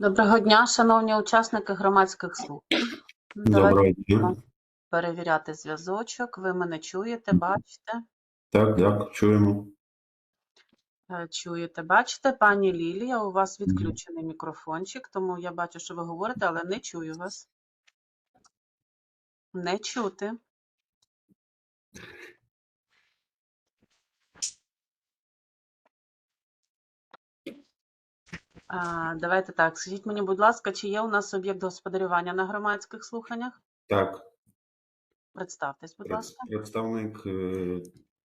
Доброго дня, шановні учасники громадських слухань. Доброго дня. перевіряти зв'язочок. Ви мене чуєте, бачите? Так, так, чуємо. Е, Чуєте, бачите, пані Лілія, у вас відключений мікрофончик, тому я бачу, що ви говорите, але не чую вас. Не чути. Давайте так. Скажіть мені, будь ласка, чи є у нас об'єкт господарювання на громадських слуханнях? Так, Представтесь, будь ласка. представник е,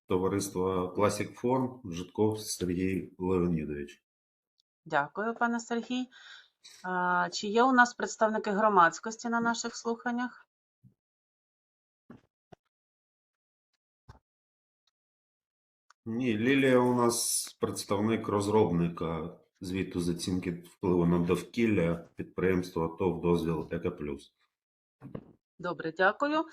товариства Classic Form Житков Сергій Леонідович. Дякую, пане Сергій. Чи є у нас представники громадськості на наших слуханнях? Ні, Лілія у нас представник розробника звіту з оцінки впливу на довкілля підприємства ТОВ дозвіл ЕК+. Добре, дякую.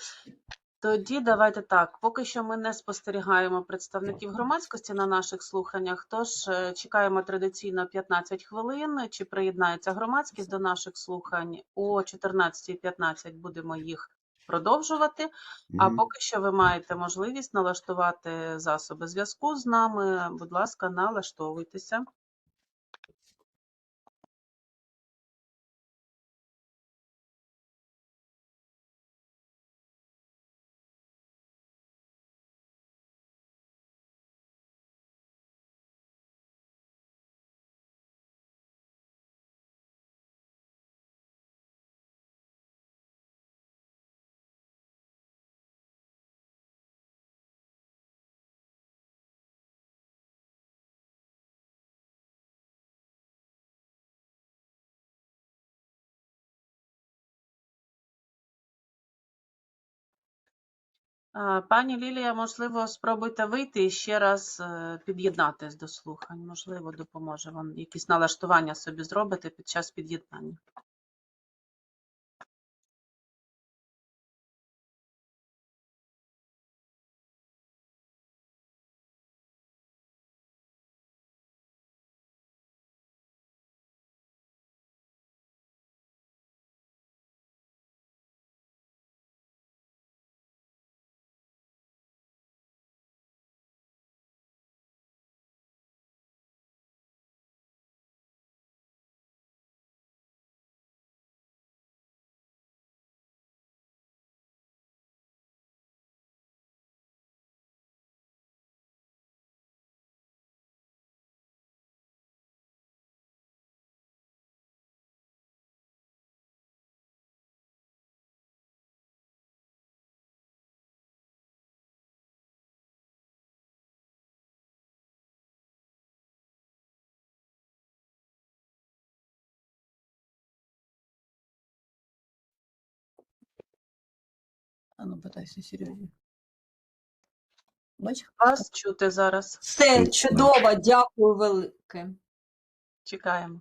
Тоді давайте так. Поки що ми не спостерігаємо представників громадськості на наших слуханнях, тож е, чекаємо традиційно 15 хвилин. Чи приєднається громадськість до наших слухань? О 14.15 будемо їх продовжувати. А поки що ви маєте можливість налаштувати засоби зв'язку з нами. Будь ласка, налаштовуйтеся. Пані Лілія, можливо, спробуйте вийти і ще раз е, під'єднатись до слухань. Можливо, допоможе вам якісь налаштування собі зробити під час під'єднання. А ну, питайся, Сережі. Бачиш? Вас чути зараз. Все чудово, дякую велике. Чекаємо.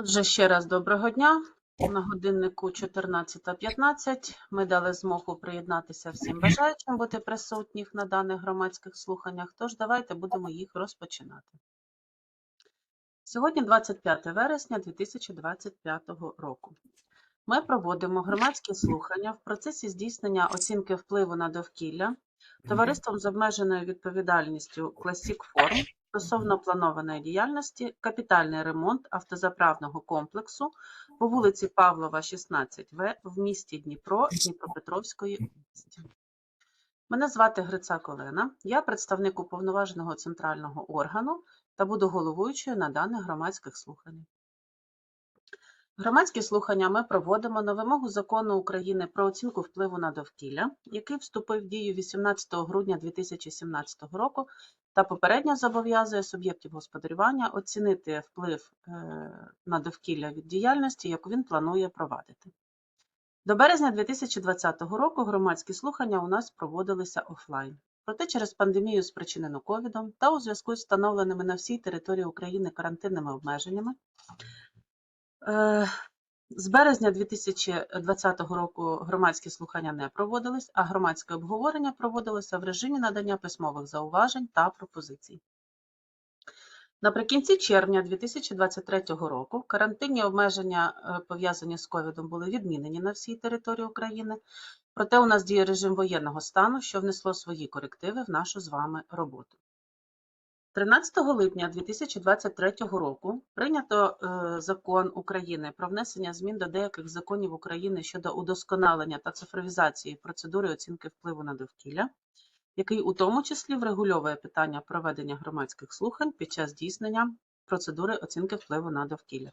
Отже, ще раз доброго дня. На годиннику 14.15 ми дали змогу приєднатися всім бажаючим бути присутніх на даних громадських слуханнях, тож давайте будемо їх розпочинати. Сьогодні 25 вересня 2025 року. Ми проводимо громадські слухання в процесі здійснення оцінки впливу на довкілля товариством з обмеженою відповідальністю Classic Form стосовно планованої діяльності капітальний ремонт автозаправного комплексу по вулиці Павлова, 16В в місті Дніпро Дніпропетровської області. Мене звати Грицак Олена, я представник уповноваженого центрального органу та буду головуючою на даних громадських слуханнях. Громадські слухання ми проводимо на вимогу Закону України про оцінку впливу на довкілля, який вступив в дію 18 грудня 2017 року та попередньо зобов'язує суб'єктів господарювання оцінити вплив е, на довкілля від діяльності, яку він планує провадити. До березня 2020 року громадські слухання у нас проводилися офлайн. Проте через пандемію, спричинену ковідом та у зв'язку з встановленими на всій території України карантинними обмеженнями, З березня 2020 року громадські слухання не проводились, а громадське обговорення проводилося в режимі надання письмових зауважень та пропозицій. Наприкінці червня 2023 року карантинні обмеження, е, пов'язані з ковідом, були відмінені на всій території України, проте у нас діє режим воєнного стану, що внесло свої корективи в нашу з вами роботу. 13 липня 2023 року прийнято е, закон України про внесення змін до деяких законів України щодо удосконалення та цифровізації процедури оцінки впливу на довкілля, який у тому числі врегульовує питання проведення громадських слухань під час здійснення процедури оцінки впливу на довкілля.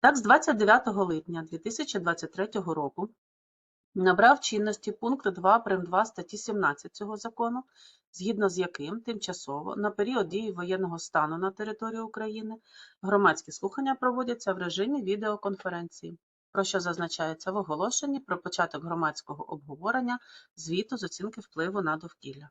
Так, з 29 липня 2023 року набрав чинності пункт 2 прим. 2 статті 17 цього закону, згідно з яким тимчасово на період дії воєнного стану на території України громадські слухання проводяться в режимі відеоконференції, про що зазначається в оголошенні про початок громадського обговорення звіту з оцінки впливу на довкілля.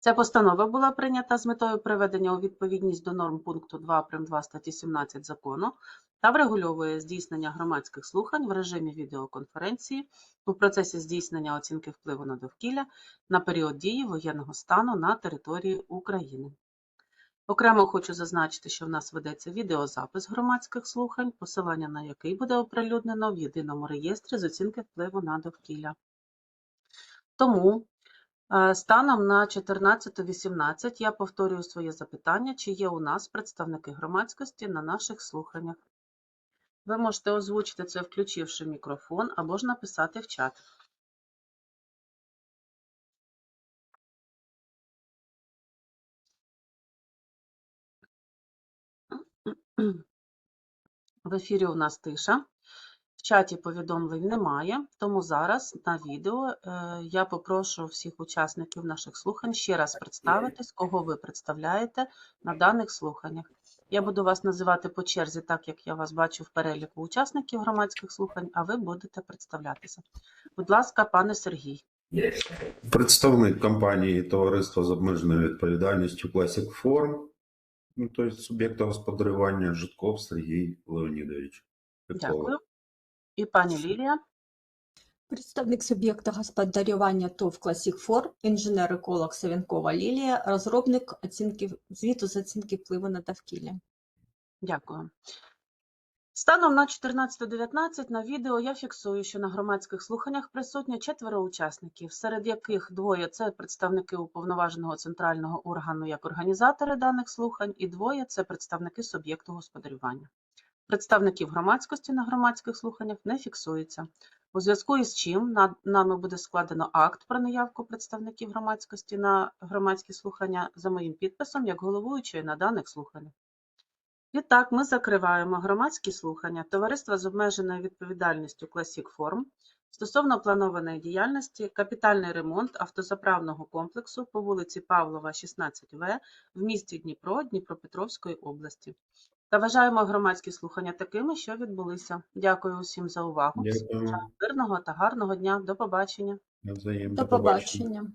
Ця постанова була прийнята з метою приведення у відповідність до норм пункту 2 прим. 2 статті 17 закону та врегульовує здійснення громадських слухань в режимі відеоконференції у процесі здійснення оцінки впливу на довкілля на період дії воєнного стану на території України. Окремо хочу зазначити, що в нас ведеться відеозапис громадських слухань, посилання на який буде оприлюднено в єдиному реєстрі з оцінки впливу на довкілля. Тому Станом на 14.18 я повторюю своє запитання, чи є у нас представники громадськості на наших слуханнях. Ви можете озвучити це, включивши мікрофон, або ж написати в чат. В ефірі у нас тиша. В чаті повідомлень немає, тому зараз на відео е, я попрошу всіх учасників наших слухань ще раз представитись, кого ви представляєте на даних слуханнях. Я буду вас називати по черзі, так як я вас бачу в переліку учасників громадських слухань, а ви будете представлятися. Будь ласка, пане Сергій. Представник компанії Товариства з обмеженою відповідальністю Classic Form, ну, тобто суб'єкта господарювання Житков Сергій Леонідович. Дякую. І пані Лілія. Представник суб'єкта господарювання ТОВ 4, інженер-еколог Савінкова Лілія, розробник оцінки, звіту з оцінки впливу на довкілля. Дякую. Станом на 14.19 на відео я фіксую, що на громадських слуханнях присутні четверо учасників, серед яких двоє це представники уповноваженого центрального органу як організатори даних слухань, і двоє це представники суб'єкту господарювання. Представників громадськості на громадських слуханнях не фіксується. У зв'язку із чим нами буде складено акт про наявку представників громадськості на громадські слухання за моїм підписом як головуючої на даних слуханнях. Відтак, ми закриваємо громадські слухання Товариства з обмеженою відповідальністю Classic Form стосовно планованої діяльності капітальний ремонт автозаправного комплексу по вулиці Павлова, 16В в місті Дніпро Дніпропетровської області. Та вважаємо громадські слухання такими, що відбулися. Дякую усім за увагу. Дякуємо. Мирного та гарного дня. До побачення. Навзаєм. До побачення.